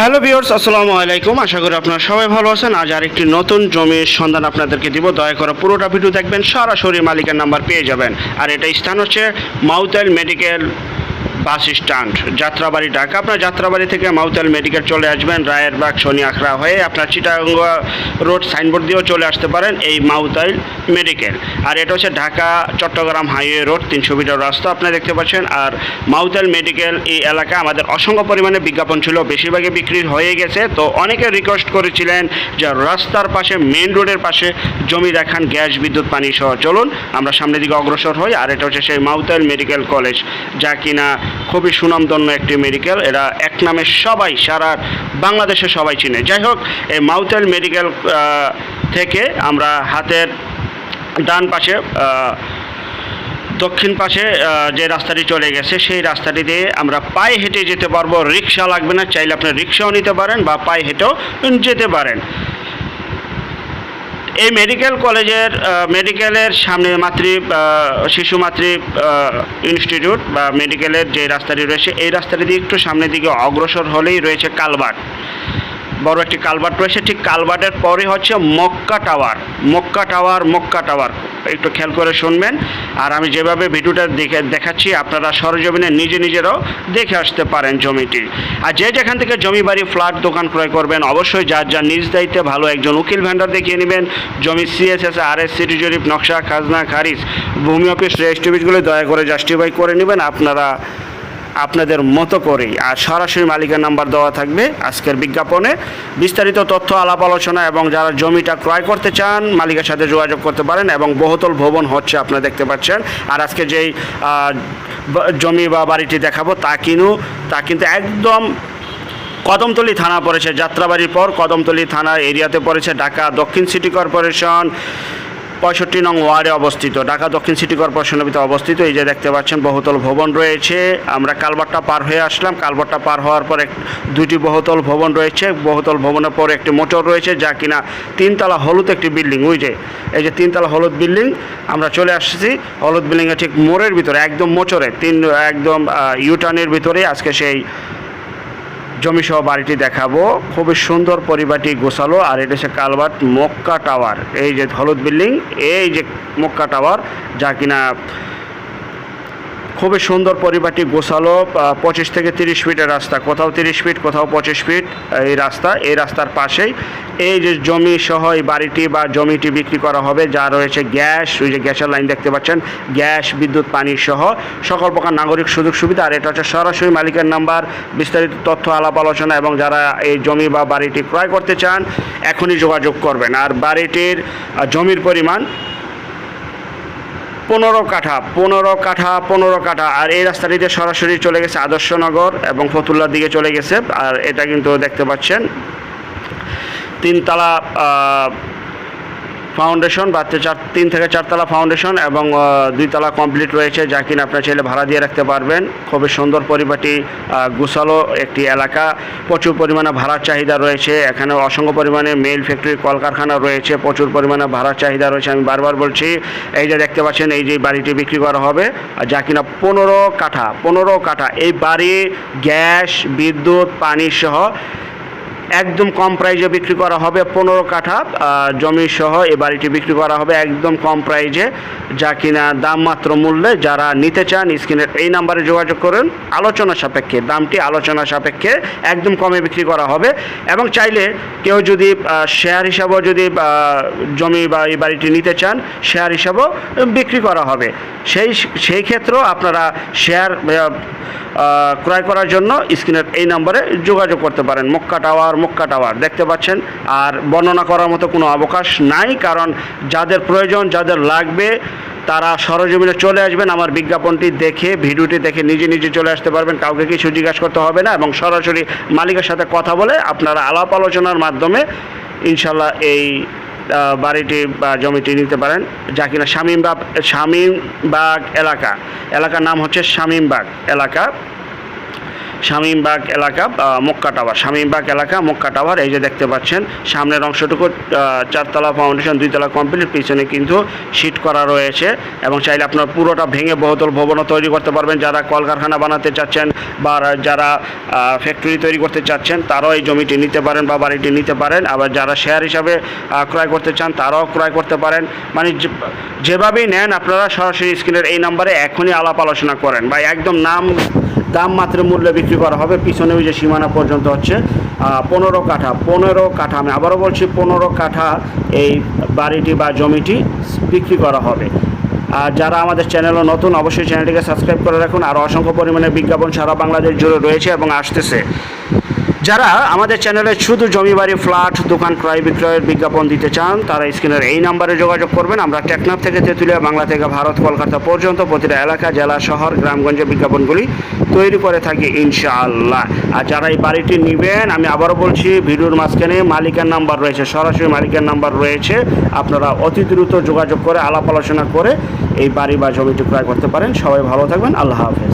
Hello viewers আসসালামু আলাইকুম। আশা করি আপনারা সবাই ভালো আছেন। আজ আর একটি নতুন জমির সন্ধান আপনাদেরকে দিব। দয়া করে পুরোটা ভিডিও দেখবেন, সরাসরি মালিকের নাম্বার পেয়ে যাবেন। আর এটা স্থান হচ্ছে Matuail medical bus stand. Jatrabari Dhaka. আপনার যাত্রাবাড়ি থেকে মাউতাল মেডিকেল চলে আসবেন। রায়েরবাগ শনি আখড়া হয়ে আপনার চিটাঙ্গা রোড সাইনবোর্ড দিয়েও চলে আসতে পারেন এই মাউতাইল মেডিকেল। আর এটা হচ্ছে ঢাকা চট্টগ্রাম হাইওয়ে রোড, তিনশো মিটার রাস্তা আপনারা দেখতে পাচ্ছেন। আর মাউতাইল মেডিকেল এই এলাকা আমাদের অসংখ্য পরিমাণে বিজ্ঞাপন ছিল, বেশিরভাগই বিক্রি হয়ে গেছে। তো অনেকে রিকোয়েস্ট করেছিলেন যে রাস্তার পাশে মেন রোডের পাশে জমি দেখান, গ্যাস, বিদ্যুৎ, পানি সহ। চলুন, আমরা সামনের দিকে অগ্রসর হই। আর এটা হচ্ছে সেই মাউতাইল মেডিকেল কলেজ। যা কিনা খুবই সুনামধন্য একটি মেডিকেল এরা এক নামে সবাই, সারা বাংলাদেশে সবাই চিনে। যাই হোক, এই মাউতাইল মেডিকেল থেকে আমরা হাতের ডান পাশে দক্ষিণ পাশে যে রাস্তাটি চলে গেছে, সেই রাস্তাটি দিয়ে আমরা পায়ে হেঁটে যেতে পারব। রিক্সা লাগবে না, চাইলে আপনি রিক্সাও নিতে পারেন বা পায়ে হেঁটেও যেতে পারেন। এই মেডিকেল কলেজের মেডিকেলের সামনে মাতৃ শিশু মাতৃ ইনস্টিটিউট বা মেডিকেলের যে রাস্তাটি রয়েছে, এই রাস্তাটি দিয়ে একটু সামনের দিকে অগ্রসর হলেই রয়েছে কালবাট। বড় একটি কালভার্ট রয়েছে, ঠিক কালভার্টের পরে হচ্ছে Mecca tower. Mecca tower Mecca tower. একটু খেয়াল করে শুনবেন। আর আমি যেভাবে ভিডিওটা দেখে দেখাচ্ছি, আপনারা সরজমিনে নিজে নিজেরাও দেখে আসতে পারেন জমিটি। আর যে যেখান থেকে জমি বাড়ি, ফ্ল্যাট দোকান ক্রয় করবেন, অবশ্যই যার যার নিজ দায়িত্বে ভালো একজন উকিল ভেন্ডার দেখিয়ে নেবেন। জমি সিএসএস আর এস সিটি জরিপ নকশা, খাজনা, খারিজ, ভূমি অফিস রেজিস্ট্রিবিটগুলো দয়া করে জাস্টিফাই করে নেবেন। আপনারা আপনাদের মতো করেই। আর সরাসরি মালিকের নাম্বার দেওয়া থাকবে আজকের বিজ্ঞাপনে। বিস্তারিত তথ্য, আলাপ, আলোচনা এবং যারা জমিটা ক্রয় করতে চান, মালিকের সাথে যোগাযোগ করতে পারেন এবং বহুতল ভবন হচ্ছে আপনারা দেখতে পাচ্ছেন। আর আজকে যেই জমি বা বাড়িটি দেখাবো তা কিনু, তা কিন্তু একদম কদমতলী থানা পড়েছে, যাত্রাবাড়ির পর কদমতলী থানা এরিয়াতে পড়েছে, ঢাকা দক্ষিণ সিটি কর্পোরেশন। পঁয়ষট্টি নং ওয়ার্ডে অবস্থিত। ঢাকা দক্ষিণ সিটি কর্পোরেশনের ভিতরে অবস্থিত। এই যে দেখতে পাচ্ছেন, বহুতল ভবন রয়েছে। আমরা কালবারটা পার হয়ে আসলাম। কালবারটা পার হওয়ার পর এক দুটি বহুতল ভবন রয়েছে। বহুতল ভবনের পর একটি মোটর রয়েছে, যা কিনা তিনতলা হলুদ একটি বিল্ডিং। ওই যে, এই যে তিনতলা হলুদ বিল্ডিং, আমরা চলে আসছি। হলুদ বিল্ডিংয়ের ঠিক মোড়ের ভিতরে, একদম মোচরে, তিন একদম ইউটার্নের ভিতরে। আজকে সেই জমি সহ বাড়িটি দেখাবো। খুবই সুন্দর পরিবারটি গোছালো, আর এটা হচ্ছে কালবাট মক্কা টাওয়ার। এই যে হলুদ বিল্ডিং, এই যে মক্কা টাওয়ার, যা কিনা খুবই সুন্দর পরিবারটি গোছালো পঁচিশ থেকে তিরিশ ফিটের রাস্তা। কোথাও তিরিশ ফিট, কোথাও পঁচিশ ফিট এই রাস্তা, এই রাস্তার পাশেই। এই যে জমি সহ এই বাড়িটি বা জমিটি বিক্রি করা হবে, যা রয়েছে গ্যাস, ওই যে গ্যাসের লাইন দেখতে পাচ্ছেন, গ্যাস, বিদ্যুৎ, পানি সহ সকল প্রকার নাগরিক সুযোগ সুবিধা। আর এটা হচ্ছে সরাসরি মালিকের নাম্বার, বিস্তারিত তথ্য, আলাপ, আলোচনা এবং যারা এই জমি বা বাড়িটি ক্রয় করতে চান, এখনই যোগাযোগ করবেন। আর বাড়িটির জমির পরিমাণ পনেরো কাঠা পনেরো কাঠা পনেরো কাঠা। আর এই রাস্তাটিতে সরাসরি চলে গেছে আদর্শনগর এবং ফতুল্লার দিকে চলে গেছে। আর এটা কিন্তু দেখতে পাচ্ছেন। তিনতলা ফাউন্ডেশন বা চার তিন থেকে চারতলা ফাউন্ডেশন এবং দুইতলা কমপ্লিট রয়েছে যা কিনা আপনার ছেলে ভাড়া দিয়ে রাখতে পারবেন। খুবই সুন্দর আহ, গুছালো একটি এলাকা। প্রচুর পরিমাণে ভাড়ার চাহিদা রয়েছে। এখানে অসংখ্য পরিমাণে মেল ফ্যাক্টরি কলকারখানা রয়েছে। প্রচুর পরিমাণে ভাড়ার চাহিদা রয়েছে। আমি বারবার বলছি এই যে দেখতে পাচ্ছেন এই যে বাড়িটি বিক্রি করা হবে যা কিনা পনেরো কাঠা পনেরো কাঠা। এই বাড়ি গ্যাস বিদ্যুৎ পানি সহ একদম কম প্রাইজে বিক্রি করা হবে পনেরো কাঠা জমি সহ এ বাড়িটি বিক্রি করা হবে একদম কম প্রাইজে যা কিনা দাম মাত্র মূল্যে। যারা নিতে চান স্ক্রিনের এই নাম্বারে যোগাযোগ করুন। আলোচনা সাপেক্ষে, দামটি আলোচনা সাপেক্ষে একদম কমে বিক্রি করা হবে। এবং চাইলে কেউ যদি শেয়ার হিসাবেও যদি জমি বা এই বাড়িটি নিতে চান শেয়ার হিসাবেও বিক্রি করা হবে। সেই সেই ক্ষেত্রেও আপনারা শেয়ার ক্রয় করার জন্য স্ক্রিনের এই নম্বরে যোগাযোগ করতে পারেন। মক্কা টাওয়ার মক্কা টাওয়ার দেখতে পাচ্ছেন। আর বর্ণনা করার মতো কোনো অবকাশ নাই, কারণ যাদের প্রয়োজন, যাদের লাগবে, তারা সরজমিনে চলে আসবেন। আমার বিজ্ঞাপনটি দেখে, ভিডিওটি দেখে নিজে নিজে চলে আসতে পারবেন। কাউকে কিছু জিজ্ঞাসা করতে হবে না এবং সরাসরি মালিকের সাথে কথা বলে আপনারা আলাপ আলোচনার মাধ্যমে ইনশাল্লাহ এই বাড়িটি বা জমিটি নিতে পারেন, যা কিনা শামীমবাগ শামীমবাগ এলাকা। এলাকার নাম হচ্ছে শামীমবাগ এলাকা। শামীমবাগ এলাকা মক্কা টাওয়ার। শামীমবাগ এলাকা, মক্কা টাওয়ার, এই যে দেখতে পাচ্ছেন, সামনের অংশটুকু চারতলা ফাউন্ডেশন দুইতলা কমপ্লিট পিছনে কিন্তু শীট করা রয়েছে। এবং চাইলে আপনার পুরোটা ভেঙে বহুতল ভবনও তৈরি করতে পারবেন। যারা কলকারখানা বানাতে চাচ্ছেন বা যারা ফ্যাক্টরি তৈরি করতে চাচ্ছেন, তারাও এই জমিটি নিতে পারেন বা বাড়িটি নিতে পারেন। আবার যারা শেয়ার হিসাবে ক্রয় করতে চান, তারাও ক্রয় করতে পারেন। মানে যেভাবেই নেন, আপনারা সরাসরি স্ক্রিনের এই নাম্বারে এখনই আলাপ আলোচনা করেন। বা একদম নাম দাম মাত্র মূল্যে বিক্রি করা হবে। পিছনে ওই যে সীমানা পর্যন্ত হচ্ছে পনেরো কাঠা। পনেরো কাঠা, আমি আবারও বলছি, পনেরো কাঠা এই বাড়িটি বা জমিটি বিক্রি করা হবে। আর যারা আমাদের চ্যানেলও নতুন, অবশ্যই চ্যানেলটিকে সাবস্ক্রাইব করে রাখুন। আর অসংখ্য পরিমাণে বিজ্ঞাপন সারা বাংলাদেশ জুড়ে রয়েছে এবং আসতেছে। যারা আমাদের চ্যানেলে শুধু জমি বাড়ি ফ্ল্যাট দোকান ক্রয় বিক্রয়ের বিজ্ঞাপন দিতে চান, তারা স্ক্রিনের এই নাম্বারে যোগাযোগ করবেন। আমরা টেকনাফ থেকে তেঁতুলিয়া, বাংলা থেকে ভারত, কলকাতা পর্যন্ত প্রতিটা এলাকা, জেলা, শহর, গ্রামগঞ্জে বিজ্ঞাপনগুলি তৈরি করে থাকি ইনশাআল্লাহ। আর যারা এই বাড়িটি নেবেন, আমি আবারও বলছি, ভিডিওর মাঝখানে মালিকের নাম্বার রয়েছে, সরাসরি মালিকের নাম্বার রয়েছে। আপনারা অতি দ্রুত যোগাযোগ করে আলাপ আলোচনা করে এই বাড়ি বা জমিটি ক্রয় করতে পারেন। সবাই ভালো থাকবেন, আল্লাহ হাফেজ।